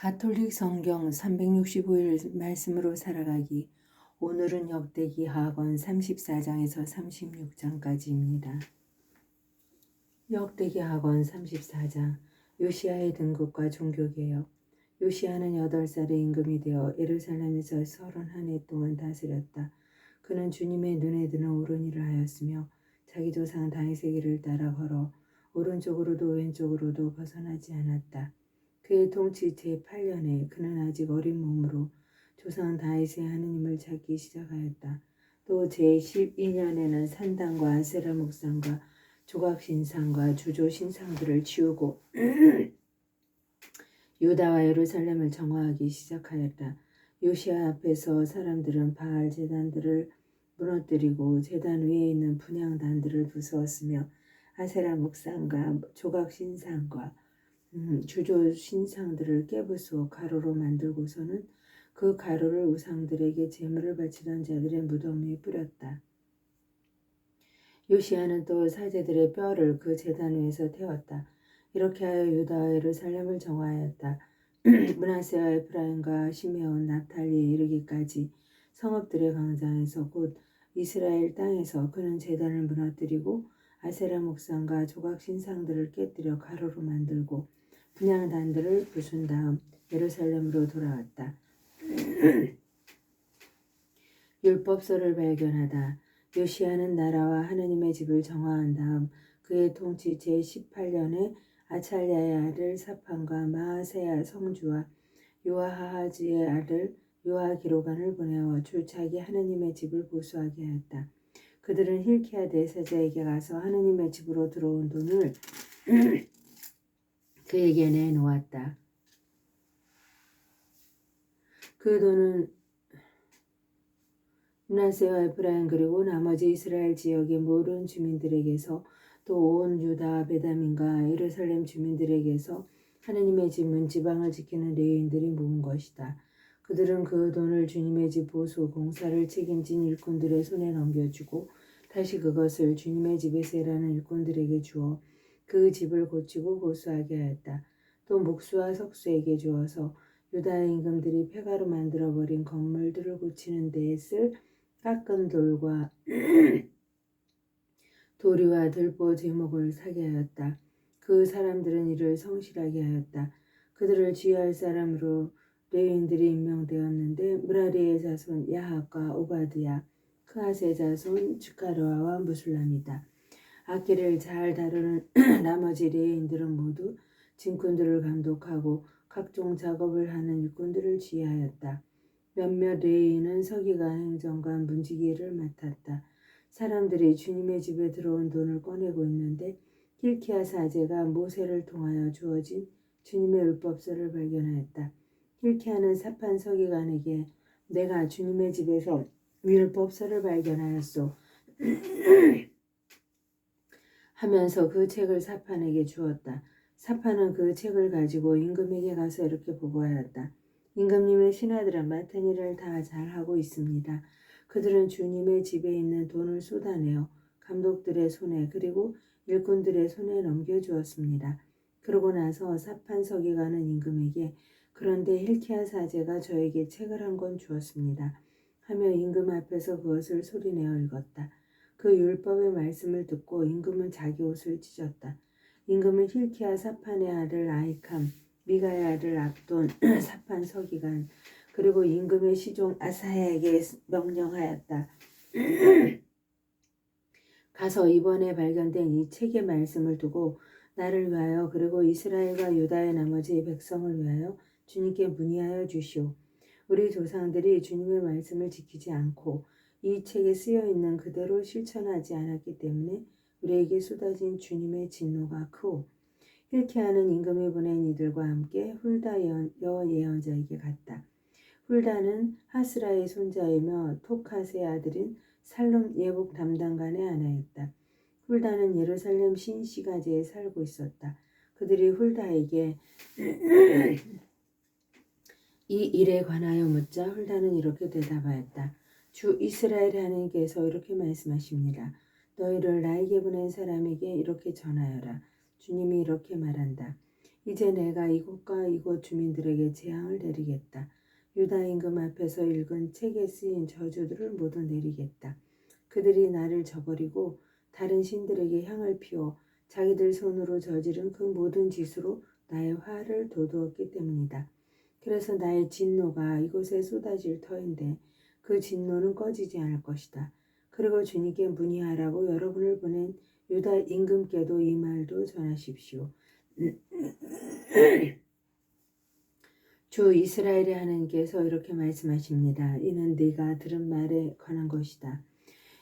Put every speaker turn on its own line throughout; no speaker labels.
가톨릭 성경 365일 말씀으로 살아가기. 오늘은 역대기 하권 34장에서 36장까지입니다. 역대기 하권 34장 요시아의 등극과 종교개혁 요시아는 8살의 임금이 되어 예루살렘에서 31해 동안 다스렸다. 그는 주님의 눈에 드는 옳은 일을 하였으며 자기 조상 다윗의 길을 따라 걸어 오른쪽으로도 왼쪽으로도 벗어나지 않았다. 그의 통치 제8년에 그는 아직 어린 몸으로 조상 다윗의 하느님을 찾기 시작하였다. 또 제12년에는 산당과 아세라 목상과 조각신상과 주조신상들을 치우고 유다와 예루살렘을 정화하기 시작하였다. 요시아 앞에서 사람들은 바알 제단들을 무너뜨리고 제단 위에 있는 분향단들을 부수었으며 아세라 목상과 조각신상과 음, 주조 신상들을 깨부수어 가루로 만들고서는 그 가루를 우상들에게 제물을 바치던 자들의 무덤 위에 뿌렸다. 요시아는 또 사제들의 뼈를 그 제단 위에서 태웠다. 이렇게 하여 유다와 예루살렘을 정화하였다. 문하세와 에프라임과 시메온 납탈리에 이르기까지 성읍들의 광장에서 곧 이스라엘 땅에서 그는 제단을 무너뜨리고 아세라 목상과 조각 신상들을 깨뜨려 가루로 만들고 분양단들을 부순 다음 예루살렘으로 돌아왔다. 율법서를 발견하다. 요시아는 나라와 하느님의 집을 정화한 다음 그의 통치 제18년에 아찰랴의 아들 사판과 마하세야 성주와 요아하하지의 아들 요아기로간을 보내어 줄차기 하느님의 집을 보수하게 하였다. 그들은 힐키야 대사자에게 가서 하느님의 집으로 들어온 돈을 그에게 내놓았다. 그 돈은 문하세와 에프라임 그리고 나머지 이스라엘 지역의 모든 주민들에게서 또 온 유다 베다민과 예루살렘 주민들에게서 하느님의 집 문지방을 지키는 레위인들이 모은 것이다. 그들은 그 돈을 주님의 집 보수 공사를 책임진 일꾼들의 손에 넘겨주고 다시 그것을 주님의 집에서 일하는 일꾼들에게 주어 그 집을 고치고 보수하게 하였다. 또 목수와 석수에게 주어서 유다의 임금들이 폐가로 만들어버린 건물들을 고치는 데에 쓸 깎은 돌과 도리와 들보 제목을 사게 하였다. 그 사람들은 이를 성실하게 하였다. 그들을 지휘할 사람으로 레인들이 임명되었는데 무라리의 자손 야합과 오바드야, 크아세 자손 주카르와와 무술람이다. 악기를 잘 다루는 나머지 레인들은 모두 진군들을 감독하고 각종 작업을 하는 일꾼들을 지휘하였다. 몇몇 레인은 서기관 행정관 문지기를 맡았다. 사람들이 주님의 집에 들어온 돈을 꺼내고 있는데 힐키야 사제가 모세를 통하여 주어진 주님의 율법서를 발견하였다. 힐키야는 사판 서기관에게 내가 주님의 집에서 율법서를 발견하였소. 하면서 그 책을 사판에게 주었다. 사판은 그 책을 가지고 임금에게 가서 이렇게 보고하였다. 임금님의 신하들은 맡은 일을 다 잘하고 있습니다. 그들은 주님의 집에 있는 돈을 쏟아내어 감독들의 손에 그리고 일꾼들의 손에 넘겨주었습니다. 그러고 나서 사판 서기관은 임금에게 그런데 힐키야 사제가 저에게 책을 한 권 주었습니다. 하며 임금 앞에서 그것을 소리내어 읽었다. 그 율법의 말씀을 듣고 임금은 자기 옷을 찢었다. 임금은 힐키야 사판의 아들 아이캄, 미가의 아들 압돈, 사판 서기관, 그리고 임금의 시종 아사야에게 명령하였다. 가서 이번에 발견된 이 책의 말씀을 두고 나를 위하여 그리고 이스라엘과 유다의 나머지 백성을 위하여 주님께 문의하여 주시오. 우리 조상들이 주님의 말씀을 지키지 않고 이 책에 쓰여 있는 그대로 실천하지 않았기 때문에 우리에게 쏟아진 주님의 진노가 크오. 힐케하는 임금이 보낸 이들과 함께 훌다 여 예언자에게 갔다. 훌다는 하스라의 손자이며 토카스의 아들인 살롬 예복 담당관의 아내였다. 훌다는 예루살렘 신시가지에 살고 있었다. 그들이 훌다에게 이 일에 관하여 묻자 훌다는 이렇게 대답하였다. 주 이스라엘 하나님께서 이렇게 말씀하십니다. 너희를 나에게 보낸 사람에게 이렇게 전하여라. 주님이 이렇게 말한다. 이제 내가 이곳과 이곳 주민들에게 재앙을 내리겠다. 유다 임금 앞에서 읽은 책에 쓰인 저주들을 모두 내리겠다. 그들이 나를 저버리고 다른 신들에게 향을 피워 자기들 손으로 저지른 그 모든 짓으로 나의 화를 돋우었기 때문이다. 그래서 나의 진노가 이곳에 쏟아질 터인데 그 진노는 꺼지지 않을 것이다. 그리고 주님께 문의하라고 여러분을 보낸 유다 임금께도 이 말도 전하십시오. 주 이스라엘의 하나님께서 이렇게 말씀하십니다. 이는 네가 들은 말에 관한 것이다.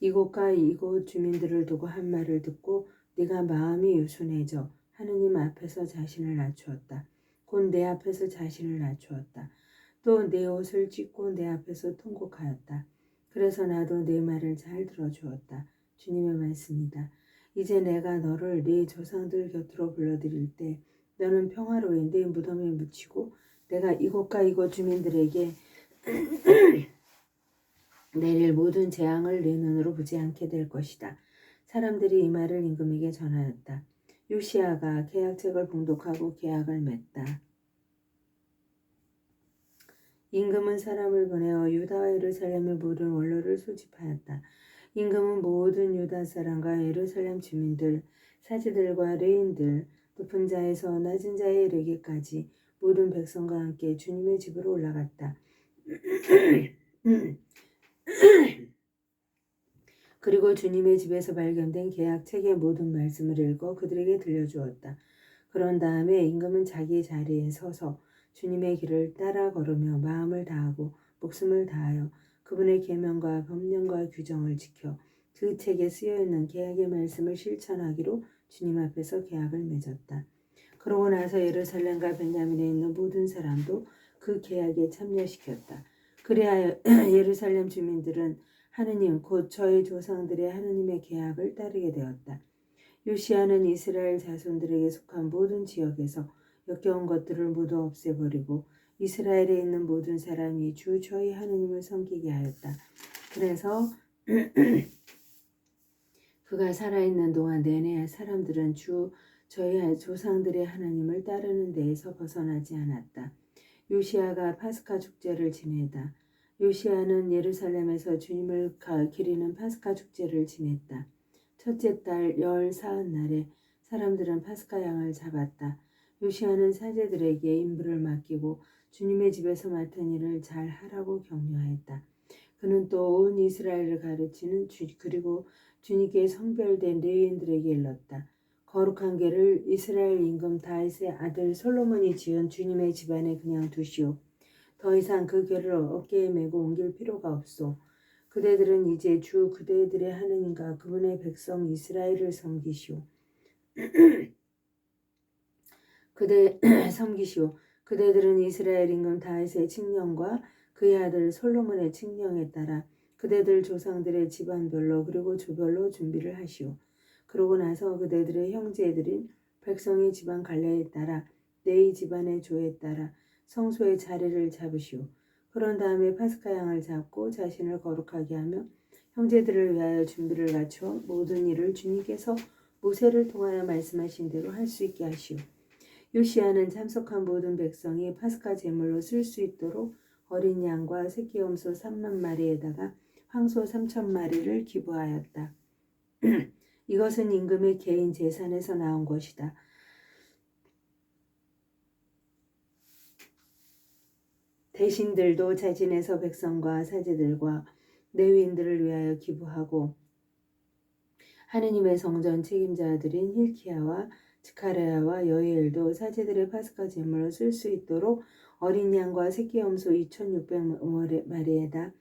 이곳과 이곳 주민들을 두고 한 말을 듣고 네가 마음이 유순해져 하느님 앞에서 자신을 낮추었다. 곧 내 앞에서 자신을 낮추었다. 또 내 옷을 찢고 내 앞에서 통곡하였다. 그래서 나도 내 말을 잘 들어주었다. 주님의 말씀이다. 이제 내가 너를 네 조상들 곁으로 불러들일 때 너는 평화로이 네 무덤에 묻히고 내가 이곳과 이곳 주민들에게 내릴 모든 재앙을 내 눈으로 보지 않게 될 것이다. 사람들이 이 말을 임금에게 전하였다. 요시아가 계약책을 봉독하고 계약을 맺다. 임금은 사람을 보내어 유다와 예루살렘의 모든 원로를 소집하였다. 임금은 모든 유다 사람과 예루살렘 주민들, 사제들과 레인들, 높은 자에서 낮은 자에 이르기까지 모든 백성과 함께 주님의 집으로 올라갔다. 그리고 주님의 집에서 발견된 계약 책의 모든 말씀을 읽어 그들에게 들려주었다. 그런 다음에 임금은 자기 자리에 서서 주님의 길을 따라 걸으며 마음을 다하고 목숨을 다하여 그분의 계명과 법령과 규정을 지켜 그 책에 쓰여 있는 계약의 말씀을 실천하기로 주님 앞에서 계약을 맺었다. 그러고 나서 예루살렘과 벤야민에 있는 모든 사람도 그 계약에 참여시켰다. 그래야 예루살렘 주민들은 하느님 곧 저희 조상들의 하느님의 계약을 따르게 되었다. 요시아는 이스라엘 자손들에게 속한 모든 지역에서 역겨운 것들을 모두 없애버리고 이스라엘에 있는 모든 사람이 주 저희 하느님을 섬기게 하였다. 그래서 그가 살아있는 동안 내내 사람들은 주 저희 조상들의 하나님을 따르는 데에서 벗어나지 않았다. 요시아가 파스카 축제를 지내다. 요시아는 예루살렘에서 주님을 기리는 파스카 축제를 지냈다. 첫째 달 열 사흔 날에 사람들은 파스카 양을 잡았다. 요시아는 사제들에게 임무를 맡기고 주님의 집에서 맡은 일을 잘 하라고 격려했다. 그는 또 온 이스라엘을 가르치는 주 그리고 주님께 성별된 레위인들에게 일렀다. 거룩한 궤를 이스라엘 임금 다윗의 아들 솔로몬이 지은 주님의 집안에 그냥 두시오. 더 이상 그 궤를 어깨에 메고 옮길 필요가 없소. 그대들은 이제 주 그대들의 하느님과 그분의 백성 이스라엘을 섬기시오. 그대 섬기시오. 그대들은 이스라엘 임금 다윗의 칙령과 그의 아들 솔로몬의 칙령에 따라 그대들 조상들의 집안별로 그리고 조별로 준비를 하시오. 그러고 나서 그대들의 형제들인 백성의 집안 갈래에 따라 네이 집안의 조에 따라 성소의 자리를 잡으시오. 그런 다음에 파스카 양을 잡고 자신을 거룩하게 하며 형제들을 위하여 준비를 갖추어 모든 일을 주님께서 모세를 통하여 말씀하신 대로 할 수 있게 하시오. 요시아는 참석한 모든 백성이 파스카 제물로 쓸 수 있도록 어린 양과 새끼 염소 3만 마리에다가 황소 3천 마리를 기부하였다. 이것은 임금의 개인 재산에서 나온 것이다. 대신들도 자진해서 백성과 사제들과 레위인들을 위하여 기부하고 하느님의 성전 책임자들인 힐키야와 스카레아와 여이엘도 사제들의 파스카 제물을 쓸 수 있도록 어린 양과 새끼 염소 2,600마리에다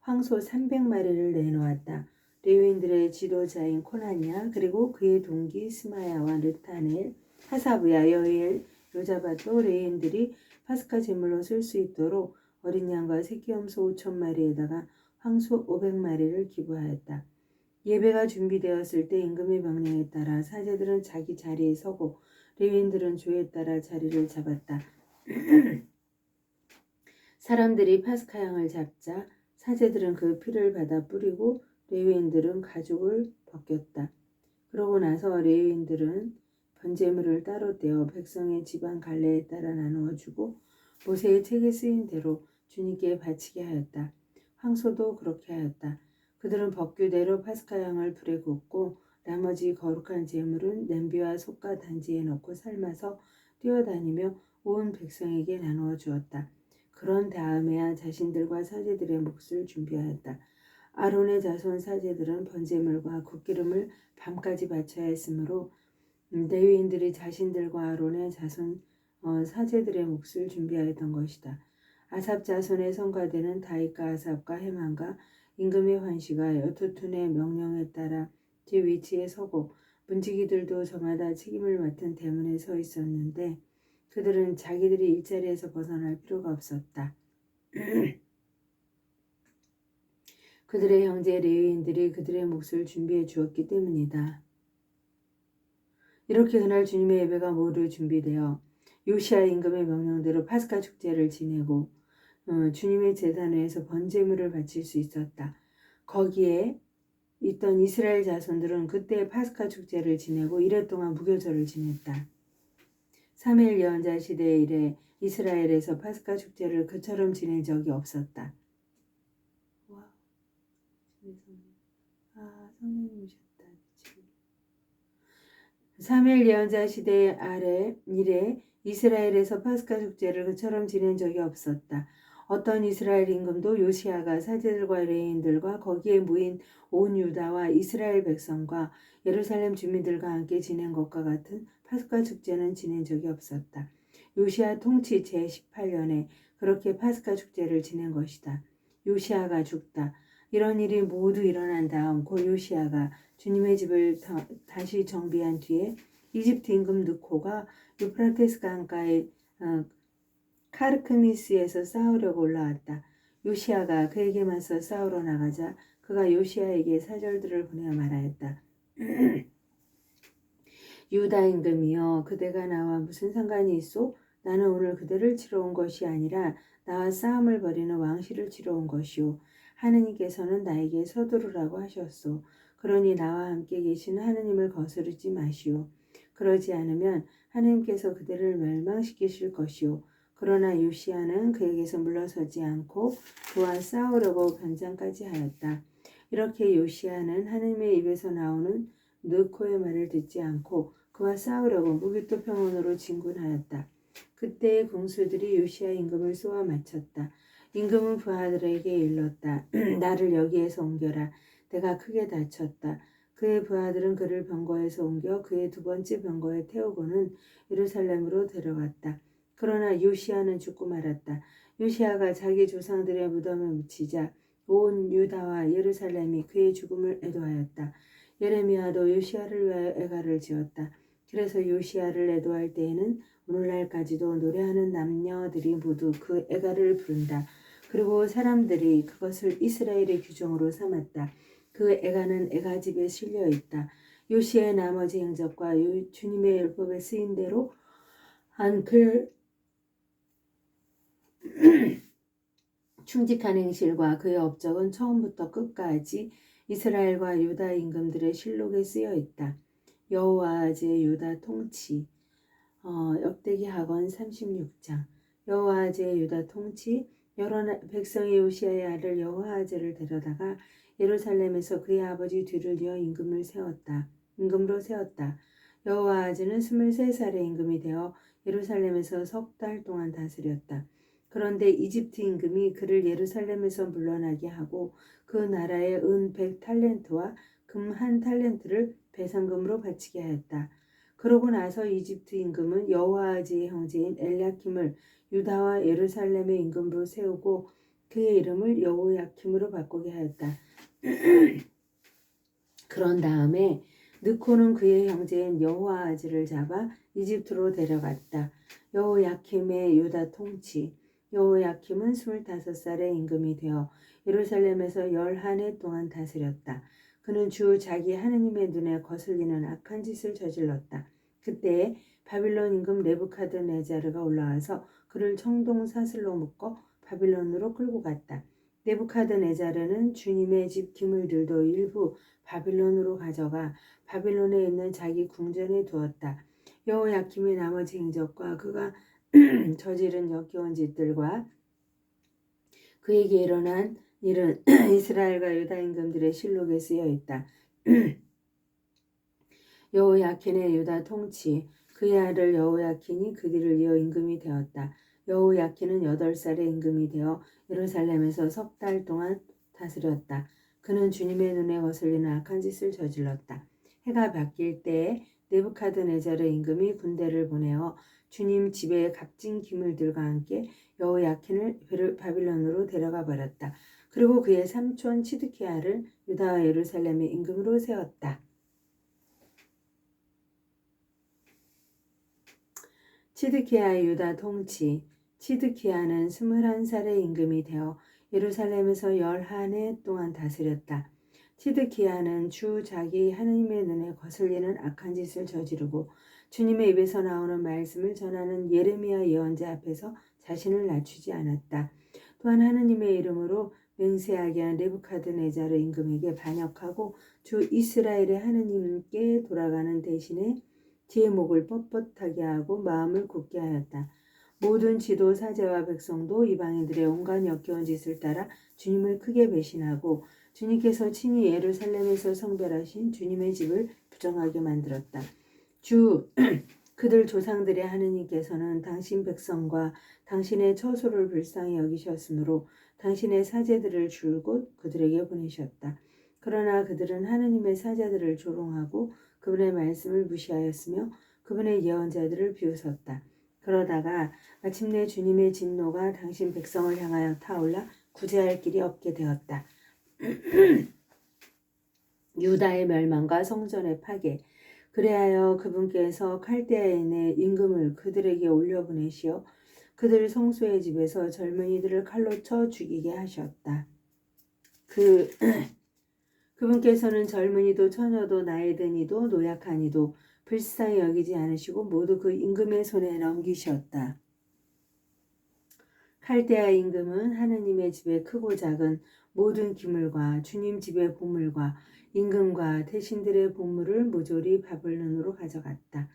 황소 300마리를 내놓았다. 레위인들의 지도자인 코나니아 그리고 그의 동기 스마야와 르타넬, 하사브야, 여이엘, 요자바도 레위인들이 파스카 제물로 쓸 수 있도록 어린 양과 새끼 염소 5천 마리에다가 황소 500마리를 기부하였다. 예배가 준비되었을 때 임금의 명령에 따라 사제들은 자기 자리에 서고 레위인들은 조에 따라 자리를 잡았다. 사람들이 파스카 양을 잡자 사제들은 그 피를 받아 뿌리고 레위인들은 가죽을 벗겼다. 그러고 나서 레위인들은 번제물을 따로 떼어 백성의 집안 갈래에 따라 나누어 주고 모세의 책에 쓰인 대로 주님께 바치게 하였다. 황소도 그렇게 하였다. 그들은 법규대로 파스카 양을 불에 굽고 나머지 거룩한 제물은 냄비와 솥과 단지에 넣고 삶아서 뛰어다니며 온 백성에게 나누어 주었다. 그런 다음에야 자신들과 사제들의 몫을 준비하였다. 아론의 자손 사제들은 번제물과 국기름을 밤까지 바쳐야 했으므로 음, 레위인들이 자신들과 아론의 자손 어, 사제들의 몫을 준비하였던 것이다. 아삽 자손의 성가대는 다윗과 아삽과 헤만과 임금의 환시가 여투툰의 명령에 따라 제 위치에 서고 문지기들도 저마다 책임을 맡은 대문에 서 있었는데 그들은 자기들이 일자리에서 벗어날 필요가 없었다. 그들의 형제 레위인들이 그들의 몫을 준비해 주었기 때문이다. 이렇게 그날 주님의 예배가 모두 준비되어 요시아 임금의 명령대로 파스카 축제를 지내고 어, 주님의 제단에서 번제물을 바칠 수 있었다. 거기에 있던 이스라엘 자손들은 그때 파스카 축제를 지내고 이래 동안 무교절을 지냈다. 3일 예언자 시대 이래 이스라엘에서 파스카 축제를 그처럼 지낸 적이 없었다. 와, 아 성령님이셨다. 3일 예언자 시대 아래 이래 이스라엘에서 파스카 축제를 그처럼 지낸 적이 없었다. 어떤 이스라엘 임금도 요시아가 사제들과 레인들과 거기에 모인 온 유다와 이스라엘 백성과 예루살렘 주민들과 함께 지낸 것과 같은 파스카 축제는 지낸 적이 없었다. 요시아 통치 제18년에 그렇게 파스카 축제를 지낸 것이다. 요시아가 죽다. 이런 일이 모두 일어난 다음 고 요시아가 주님의 집을 다, 다시 정비한 뒤에 이집트 임금 느코가 유프라테스 강가에 어, 카르크미스에서 싸우려고 올라왔다. 요시아가 그에게 맞서 싸우러 나가자 그가 요시아에게 사절들을 보내어 말하였다. 유다 임금이여 그대가 나와 무슨 상관이 있소? 나는 오늘 그대를 치러 온 것이 아니라 나와 싸움을 벌이는 왕실을 치러 온 것이오. 하느님께서는 나에게 서두르라고 하셨소. 그러니 나와 함께 계시는 하느님을 거스르지 마시오. 그러지 않으면 하느님께서 그대를 멸망시키실 것이오. 그러나 요시아는 그에게서 물러서지 않고 그와 싸우려고 변장까지 하였다. 이렇게 요시아는 하느님의 입에서 나오는 느코의 말을 듣지 않고 그와 싸우려고 무기토 평원으로 진군하였다. 그때 궁수들이 요시아 임금을 쏘아 맞췄다. 임금은 부하들에게 일렀다. 나를 여기에서 옮겨라. 내가 크게 다쳤다. 그의 부하들은 그를 병거에서 옮겨 그의 두 번째 병거에 태우고는 예루살렘으로 데려갔다. 그러나 요시아는 죽고 말았다. 요시아가 자기 조상들의 무덤에 묻히자 온 유다와 예루살렘이 그의 죽음을 애도하였다. 예레미야도 요시아를 위하여 애가를 지었다. 그래서 요시아를 애도할 때에는 오늘날까지도 노래하는 남녀들이 모두 그 애가를 부른다. 그리고 사람들이 그것을 이스라엘의 규정으로 삼았다. 그 애가는 애가집에 실려 있다. 요시의 나머지 행적과 주님의 율법에 쓰인 대로 한그 충직한 행실과 그의 업적은 처음부터 끝까지 이스라엘과 유다 임금들의 실록에 쓰여 있다. 여호와제 유다 통치 어, 역대기 학원 36장 여호와제 유다 통치 여러 백성의 요시아의 아들 여호와제를 데려다가 예루살렘에서 그의 아버지 뒤를 이어 임금을 세웠다. 임금으로 세웠다. 여호와제는 23살의 임금이 되어 예루살렘에서 석 달 동안 다스렸다. 그런데 이집트 임금이 그를 예루살렘에서 물러나게 하고 그 나라의 은 100탈렌트와 금 한 탈렌트를 배상금으로 바치게 하였다. 그러고 나서 이집트 임금은 여호아지의 형제인 엘야킴을 유다와 예루살렘의 임금으로 세우고 그의 이름을 여호야킴으로 바꾸게 하였다. 그런 다음에 느코는 그의 형제인 여호아지를 잡아 이집트로 데려갔다. 여호야킴의 유다 통치 여호야킴은 25살의 임금이 되어 예루살렘에서 열한 해 동안 다스렸다. 그는 주 자기 하느님의 눈에 거슬리는 악한 짓을 저질렀다. 그때 바빌론 임금 네부카드네자르가 올라와서 그를 청동 사슬로 묶어 바빌론으로 끌고 갔다. 네부카드네자르는 주님의 집 기물들도 일부 바빌론으로 가져가 바빌론에 있는 자기 궁전에 두었다. 여호야킴의 나머지 행적과 그가 저지른 역겨운 짓들과 그에게 일어난 일은 이스라엘과 유다 임금들의 실록에 쓰여 있다. 여호야킨의 유다 통치 그의 아들 여호야킨이 그 뒤를 이어 임금이 되었다. 여호야킨은 여덟 살의 임금이 되어 예루살렘에서 석 달 동안 다스렸다. 그는 주님의 눈에 거슬리는 악한 짓을 저질렀다. 해가 바뀔 때에 네부카드네자르 임금이 군대를 보내어 주님 집에 값진 기물들과 함께 여호야킨을 바빌론으로 데려가 버렸다. 그리고 그의 삼촌 치드키아를 유다와 예루살렘의 임금으로 세웠다. 치드키아의 유다 통치 치드키아는 21살의 임금이 되어 예루살렘에서 열한 해 동안 다스렸다. 치드키아는 주 자기 하느님의 눈에 거슬리는 악한 짓을 저지르고 주님의 입에서 나오는 말씀을 전하는 예레미야 예언자 앞에서 자신을 낮추지 않았다. 또한 하느님의 이름으로 맹세하게 한 레부카드네자르 임금에게 반역하고 주 이스라엘의 하느님께 돌아가는 대신에 제 목을 뻣뻣하게 하고 마음을 굳게 하였다. 모든 지도 사제와 백성도 이방인들의 온갖 역겨운 짓을 따라 주님을 크게 배신하고 주님께서 친히 예루살렘에서 성별하신 주님의 집을 부정하게 만들었다. 주 그들 조상들의 하느님께서는 당신 백성과 당신의 처소를 불쌍히 여기셨으므로 당신의 사제들을 줄곧 그들에게 보내셨다. 그러나 그들은 하느님의 사제들을 조롱하고 그분의 말씀을 무시하였으며 그분의 예언자들을 비웃었다. 그러다가 마침내 주님의 진노가 당신 백성을 향하여 타올라 구제할 길이 없게 되었다. 유다의 멸망과 성전의 파괴. 그래하여 그분께서 칼데아인의 임금을 그들에게 올려보내시어 그들 성소의 집에서 젊은이들을 칼로 쳐 죽이게 하셨다. 그 그분께서는 젊은이도 처녀도 나이 든이도 노약하니도 불쌍히 여기지 않으시고 모두 그 임금의 손에 넘기셨다. 칼데아 임금은 하느님의 집에 크고 작은 모든 기물과 주님 집의 보물과 임금과 대신들의 보물을 모조리 바벨론으로 가져갔다.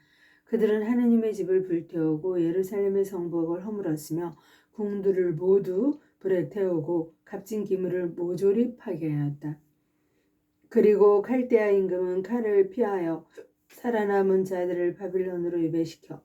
그들은 하느님의 집을 불태우고 예루살렘의 성벽을 허물었으며 궁들을 모두 불에 태우고 값진 기물을 모조리 파괴하였다. 그리고 칼데아 임금은 칼을 피하여 살아남은 자들을 바빌론으로 유배시켜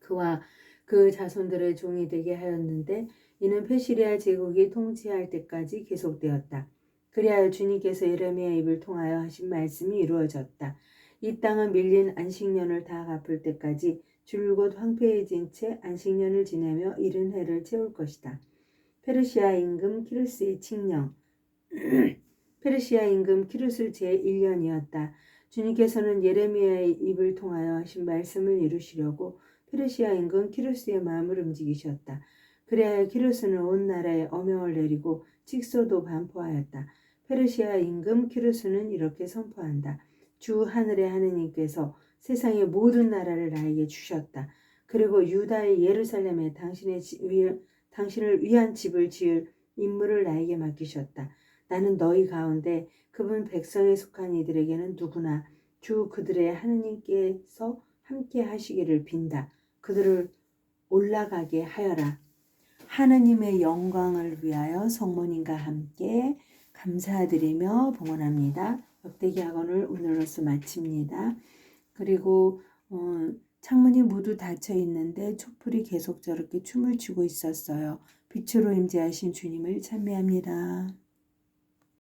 그와 그 자손들의 종이 되게 하였는데 이는 페시리아 제국이 통치할 때까지 계속되었다. 그리하여 주님께서 예레미야 입을 통하여 하신 말씀이 이루어졌다. 이 땅은 밀린 안식년을 다 갚을 때까지 줄곧 황폐해진 채 안식년을 지내며 이른 해를 채울 것이다. 페르시아 임금 키루스의 칙령 페르시아 임금 키루스 제1년이었다. 주님께서는 예레미야의 입을 통하여 하신 말씀을 이루시려고 페르시아 임금 키루스의 마음을 움직이셨다. 그래야 키루스는 온 나라에 어명을 내리고 직소도 반포하였다. 페르시아 임금 키루스는 이렇게 선포한다. 주 하늘의 하느님께서 세상의 모든 나라를 나에게 주셨다. 그리고 유다의 예루살렘에 당신의 위, 당신을 위한 집을 지을 임무를 나에게 맡기셨다. 나는 너희 가운데 그분 백성에 속한 이들에게는 누구나 주 그들의 하느님께서 함께 하시기를 빈다. 그들을 올라가게 하여라. 하느님의 영광을 위하여 성모님과 함께 감사드리며 봉헌합니다. 역대기 학원을 오늘로서 마칩니다. 그리고 어, 창문이 모두 닫혀 있는데 촛불이 계속 저렇게 춤을 추고 있었어요. 빛으로 임재하신 주님을 찬미합니다.